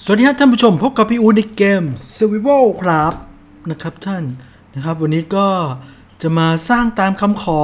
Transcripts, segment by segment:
สวัสดีครับท่านผู้ชมพบกับพี่อูในเกม Survival ครับนะครับท่านนะครับ วันนี้ก็จะมาสร้างตามคำขอ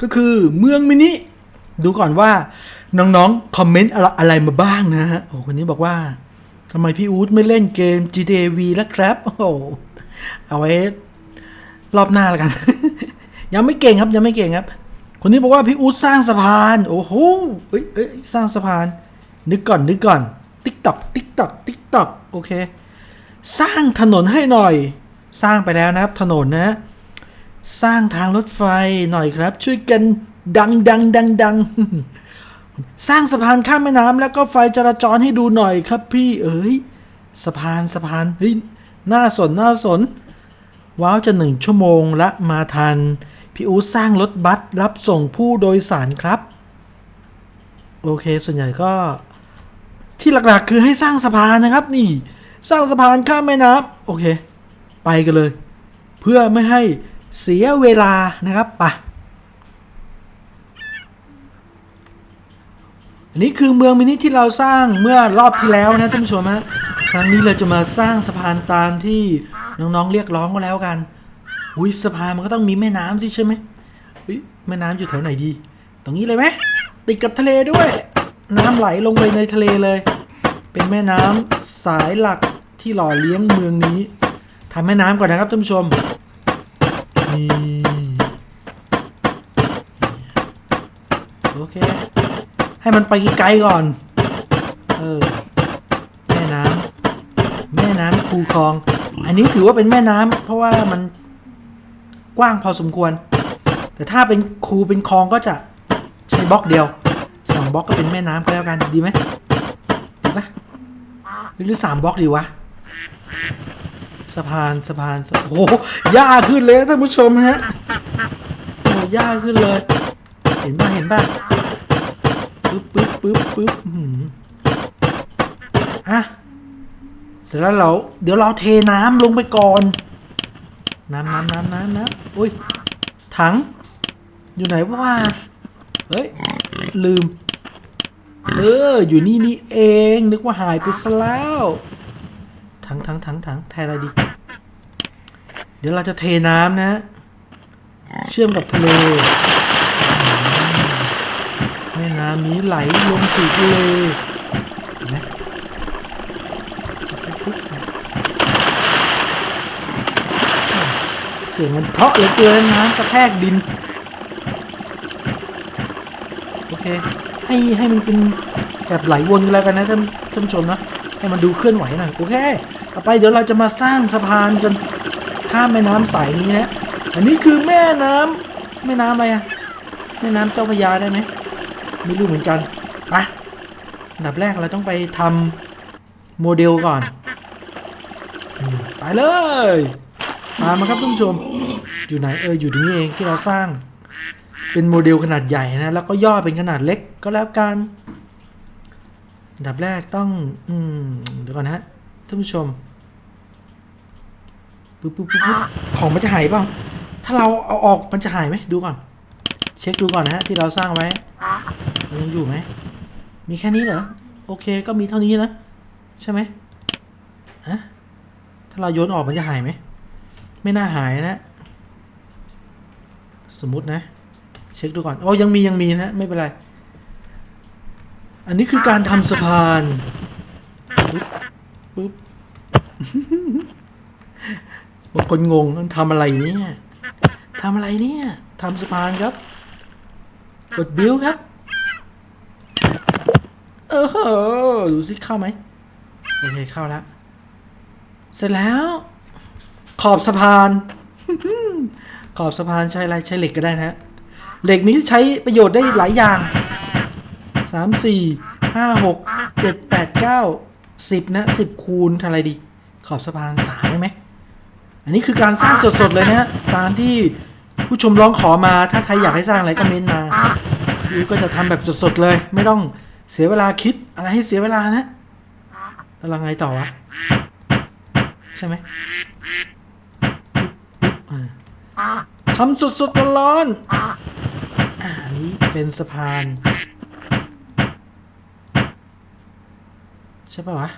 ก็คือเมืองมินิดูก่อนว่าน้องๆ คอมเมนต์อะไรมาบ้างนะฮะโอ้คนนี้บอกว่าทำไมพี่อูดไม่เล่นเกม GTA V แล้วครับ โอ้โหเอาไว้รอบหน้าแล้วกัน ยังไม่เก่งครับยังไม่เก่งครับ คนนี้บอกว่าพี่อูดสร้างสะพาน โอ้โหเอ้ยเอ้ยสร้างสะพาน นึกก่อนนึกก่อน ติ๊กตอกติ๊กตอกติ๊กตอกโอเค สร้างถนนให้หน่อย สร้างไปแล้วนะครับถนนนะ สร้างทางรถไฟหน่อยครับ ช่วยกันดังดังดังดังสร้างสะพานข้ามแม่น้ำแล้วก็ไฟจราจรให้ดูหน่อยครับพี่เอ้ยสะพานสะพานเฮ้ยน่าสนน่าสน ว้าวจะหนึ่งชั่วโมงละมาทัน พี่อู๊ดสร้างรถบัสรับส่งผู้โดยสารครับ โอเคส่วนใหญ่ก็ ที่หลักๆ คือให้สร้างสะพานนะครับ นี่สร้างสะพานข้ามแม่น้ำโอเค ไปกันเลย เพื่อไม่ให้เสียเวลานะครับไปอันนี้คือเมืองมินิที่เราสร้างเมื่อรอบที่แล้วนะท่านผู้ชมฮะครั้งนี้เราจะมาสร้างสะพานตามที่น้องๆเรียกร้องก็แล้วกันอุ้ยสะพานมันก็ต้องมีแม่น้ำสิใช่ไหมอุ้ยแม่น้ำอยู่แถวไหนดี ตรงนี้เลยไหมติดกับทะเลด้วย น้ำไหลลงไปในทะเลเลย เป็นแม่น้ำสายหลักที่หล่อเลี้ยงเมืองนี้ทำแม่น้ำก่อนนะครับท่านผู้ชมนี่โอเค ให้มันไปไกลๆก่อน เออ แม่น้ำแม่น้ำคูคลอง อันนี้ถือว่าเป็นแม่น้ำเพราะว่ามันกว้างพอสมควร แต่ถ้าเป็นคูเป็นคลองก็จะใช้บล็อกเดียวสองบล็อกก็เป็นแม่น้ำก็แล้วกันดีไหม หรือสามบล็อกดีวะสะพานสะพานโอ้โหยาขึ้นเลยท่านผู้ชมฮะโอ้ยาขึ้นเลย เห็นป่ะเห็นป่ะปึ๊บปึ๊บปึ๊บปึ๊บอะเสร็จแล้วเรา เดี๋ยวเราเทน้ำลงไปก่อน น้ำน้ำน้ำน้ำน้ำอุ้ยถัง อยู่ไหนวะเฮ้ย ลืม เออ อยู่นี่นี่เอง นึกว่าหายไปซะแล้วถังถังถังถังแทนอะไรดี เดี๋ยวเราจะเทน้ำนะ เชื่อมกับทะเล แม่น้ำนี้ไหลลงสู่ทะเลเห็นไหมเสียงมันเพราะเหลือเกินน้ำกระแทกดิน โอเค ให้ให้มันเป็นแบบไหลวนกันแล้วกันนะท่านท่านผู้ชมนะให้มันดูเคลื่อนไหวหน่อยโอเคต่อไปเดี๋ยวเราจะมาสร้างสะพานจนข้ามแม่น้ำสายนี้นะอันนี้คือแม่น้ำแม่น้ำอะไรอะแม่น้ำเจ้าพระยาได้ไหมไม่รู้เหมือนกันไปอันดับแรกเราต้องไปทำโมเดลก่อนไปเลยตามมาครับท่านผู้ชม อยู่ไหนเอออยู่ตรงนี้เองที่เราสร้าง เป็นโมเดลขนาดใหญ่นะ แล้วก็ย่อเป็นขนาดเล็กก็แล้วกันอันดับแรกต้อง อืมเดี๋ยวก่อนนะฮะท่านผู้ชมปุ๊บปุ๊บปุ๊บของมันจะหายเปล่าถ้าเราเอาออกมันจะหายไหมดูก่อน เช็คดูก่อนนะฮะที่เราสร้างไว้มันยังอยู่ไหมมีแค่นี้เหรอโอเคก็มีเท่านี้นะใช่ไหมอะถ้าเราโยนออกมันจะหายไหมไม่น่าหายนะ สมมตินะ เช็คดูก่อน โอ้ยังมียังมีนะไม่เป็นไร อันนี้คือการทำสะพานปึ๊บปึ๊บบางคนงงมันทำอะไรเนี่ยทำอะไรเนี่ยทำสะพานครับ กดบิวครับ เออดูสิเข้าไหมโอเคเข้าแล้ว เสร็จแล้ว ขอบสะพาน ขอบสะพานใช้อะไรใช้เหล็กก็ได้นะฮะ เหล็กนี้ใช้ประโยชน์ได้หลายอย่างสามสี่ห้าหกเจ็ดแปดเก้าสิบนะสิบคูณทำอะไรดี ขอบสะพานสามได้ไหม อันนี้คือการสร้างสดๆเลยนะฮะตามที่ผู้ชมร้องขอมาถ้าใครอยากให้สร้างอะไรก็เม้นต์มาพี่ก็จะทำแบบสดๆเลย ไม่ต้องเสียเวลาคิดอะไรให้เสียเวลานะแล้วเราไงต่อวะ ใช่ไหมทำสดๆร้อนๆ อันนี้เป็นสะพานใช่ป่าวะ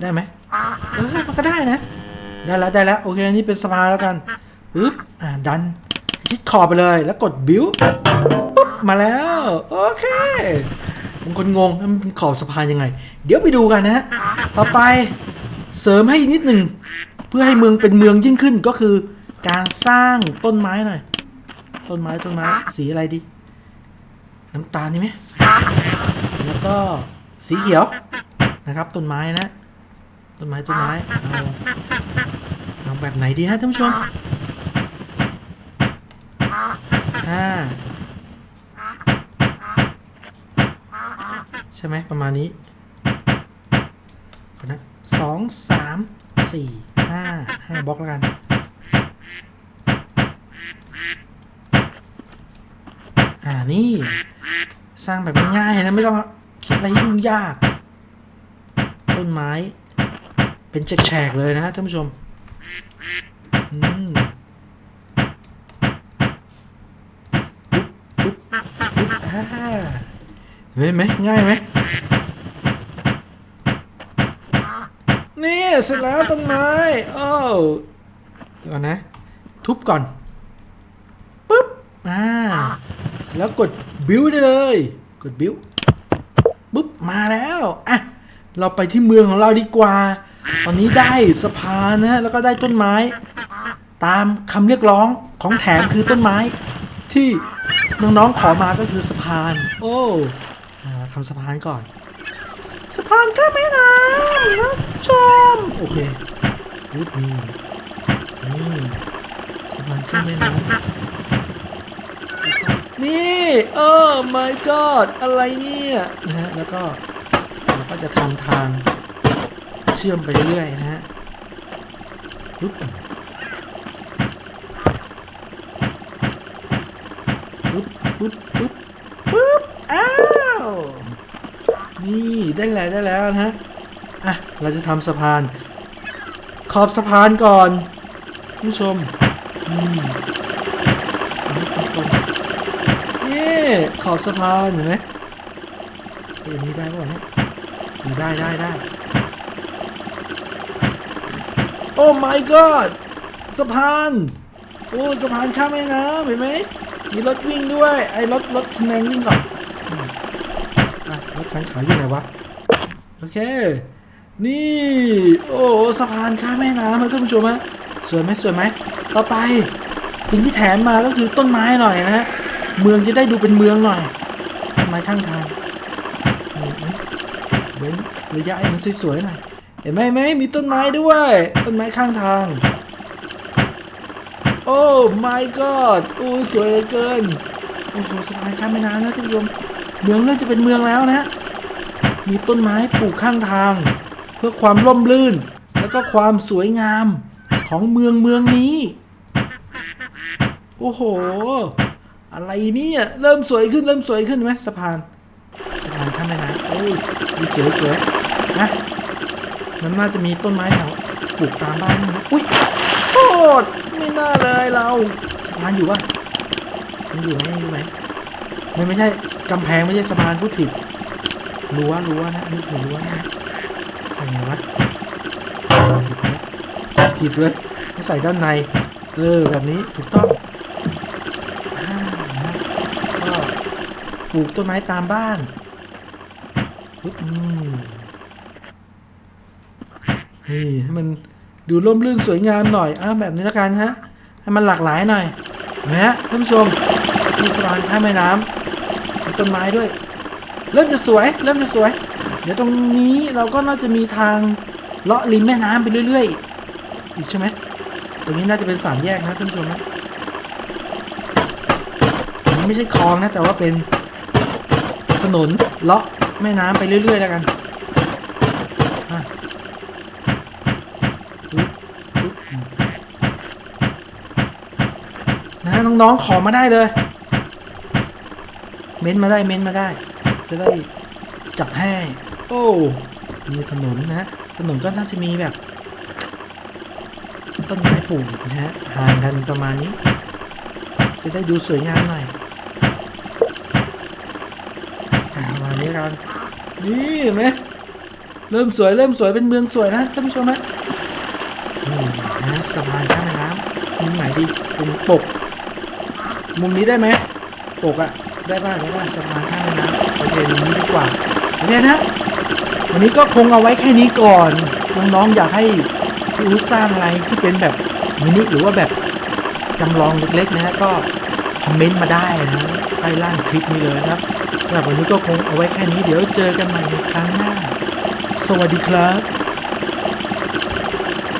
ได้ไหมเออมันก็ได้นะ ได้แล้วได้แล้วโอเคอันนี้เป็นสะพานแล้วกันปึ๊บอ่าดันชิดขอบไปเลยแล้วกดบิวปุ๊บมาแล้วโอเคบางคนงงมันขอบสะพานยังไง เดี๋ยวไปดูกันนะต่อไปเสริมให้นิดหนึ่งเพื่อให้เมืองเป็นเมืองยิ่งขึ้นก็คือ การสร้างต้นไม้หน่อย ต้นไม้ต้นไม้สีอะไรดี น้ำตาลนี่ไหมแล้วก็สีเขียวนะครับ ต้นไม้นะ ต้นไม้ต้นไม้ เอาเอาแบบไหนดีฮะท่านผู้ชมห้าใช่ไหมประมาณนี้นนะสองสามสี่ห้าห้าบล็อกแล้วกัน อ่านี่ สร้างแบบง่ายๆนะไม่ต้องคิดอะไรยุ่งยาก ต้นไม้ เป็นแฉกๆเลยนะท่านผู้ชมอืมปุ๊บปุ๊บปุ๊บอ่าเห็นไหมง่ายไหมนี่เสร็จแล้วต้นไม้โอ้ก่อนนะ ทุบก่อนปุ๊บอ่า ร็จแล้วกดบิวได้เลย กดบิวปุ๊บมาแล้วอะเราไปที่เมืองของเราดีกว่า ตอนนี้ได้สะพานนะแล้วก็ได้ต้นไม้ ตามคำเรียกร้องของแถมคือต้นไม้ ที่น้องๆขอมาก็คือสะพาน โอ้อ่าทำสะพานก่อน สะพานข้ามแม่น้ำนะชมโอเคปุ๊บนี่นี่สะพานข้ามแม่น้ำ นี่เออ my god อะไรเนี่ยนะฮะแล้วก็เราก็จะทำทางเชื่อมไปเรื่อยนะฮะปุ๊บปุ๊บปุ๊บปุ๊บปุ๊บอ้าวนี่ได้แล้วได้แล้วนะฮะอะเราจะทำสะพาน ขอบสะพานก่อนผู้ชมอืมเอาให้ตรงๆ นี่ ขอบสะพานเห็นไหมเอ็นนี้ได้ป่ะเนี่ยได้ได้ได้โอ้ my god สะพานโอ้สะพานข้ามแม่น้ำเห็นไหมมีรถวิ่งด้วย ไอ้รถรถคะแนนวิ่งก่อนอะรถคันขาวอยู่ไหนวะโอเค นี่ โอ้สะพานข้ามแม่น้ำท่านผู้ชมฮะสวยไหมสวยไหมต่อไป สิ่งที่แถมมาก็คือต้นไม้หน่อยนะฮะ เมืองจะได้ดูเป็นเมืองหน่อยต้นไม้ข้างทางเว้นระยะให้มันสวยๆหน่อยเห็นไหมไหมมีต้นไม้ด้วย ต้นไม้ข้างทาง โอ้ my god โอ้สวยเหลือเกิน โอ้โหสะพานข้ามแม่น้ำนะท่านผู้ชม เมืองเริ่มจะเป็นเมืองแล้วนะ มีต้นไม้ปลูกข้างทาง เพื่อความร่มรื่น แล้วก็ความสวยงามของเมืองเมืองนี้ โอ้โห อะไรเนี่ย เริ่มสวยขึ้นเริ่มสวยขึ้นไหมสะพานสะพานข้ามแม่น้ำโอ้ยดีสวยสวยนะมันน่าจะมีต้นไม้แถวปลูกตามบ้านนี่นะอุ้ยโทษไม่น่าเลยเราสะพานอยู่ปะมันอยู่ไหมอยู่ไหมมันไม่ใช่กำแพงไม่ใช่สะพานพูดผิดรั้วรั้วนะอันนี้คือรั้วนะใส่ไงวะผิดผิดเลยใส่ด้านในเออแบบนี้ถูกต้อง อ่านะก็ ปลูกต้นไม้ตามบ้านอืมนี่ให้มันดูร่มรื่นสวยงามหน่อยอ่าแบบนี้แล้วกันฮะ ให้มันหลากหลายหน่อยนไหมฮะท่านผู้ชมมีสะพานข้ามแม่น้ำมีต้นไม้ด้วย เริ่มจะสวย เริ่มจะสวย เดี๋ยวตรงนี้เราก็น่าจะมีทางเลาะริมแม่น้ำไปเรื่อย ๆ อีกใช่ไหมตรงนี้น่าจะเป็นสามแยกนะท่านผู้ชมนะนนี้ไม่ใช่คลองนะแต่ว่าเป็น ถนนเลาะแม่น้ำไปเรื่อย ๆ แล้วกันอะปึ๊บปึ๊บอืมนะน้องๆขอมาได้เลย เม้นมาได้เม้นมาได้ จะได้จัดให้ โอ้มีถนนนะถนนก็น่าจะมีแบบ ต้นไม้ปลูกนะฮะห่างกันประมาณนี้ จะได้ดูสวยงามหน่อย อะประมานี้กันนี่เห็นไหมเริ่มสวยเริ่มสวยเป็นเมืองสวยนะท่านผู้ชมนะนี่นะสะพานข้ามน้ำมุมไหนดีเป็นปก มุมนี้ได้ไหมปกอะได้ป่ะได้ป่ะสะพานข้ามน้ำโอเคมุมนี้ดีกว่าโอเคนะ วันนี้ก็คงเอาไว้แค่นี้ก่อนน้องๆอยากให้พี่อู๊ดสร้างอะไรที่เป็นแบบมินิหรือว่าแบบจำลองเล็กๆนะฮะก็ คอมเมนต์มาได้นะใต้ล่างคลิปนี้เลยนะครับสำหรับวันนี้ก็คงเอาไว้แค่นี้เดี๋ยวเจอกันใหม่ในครั้งหน้า สวัสดีครับ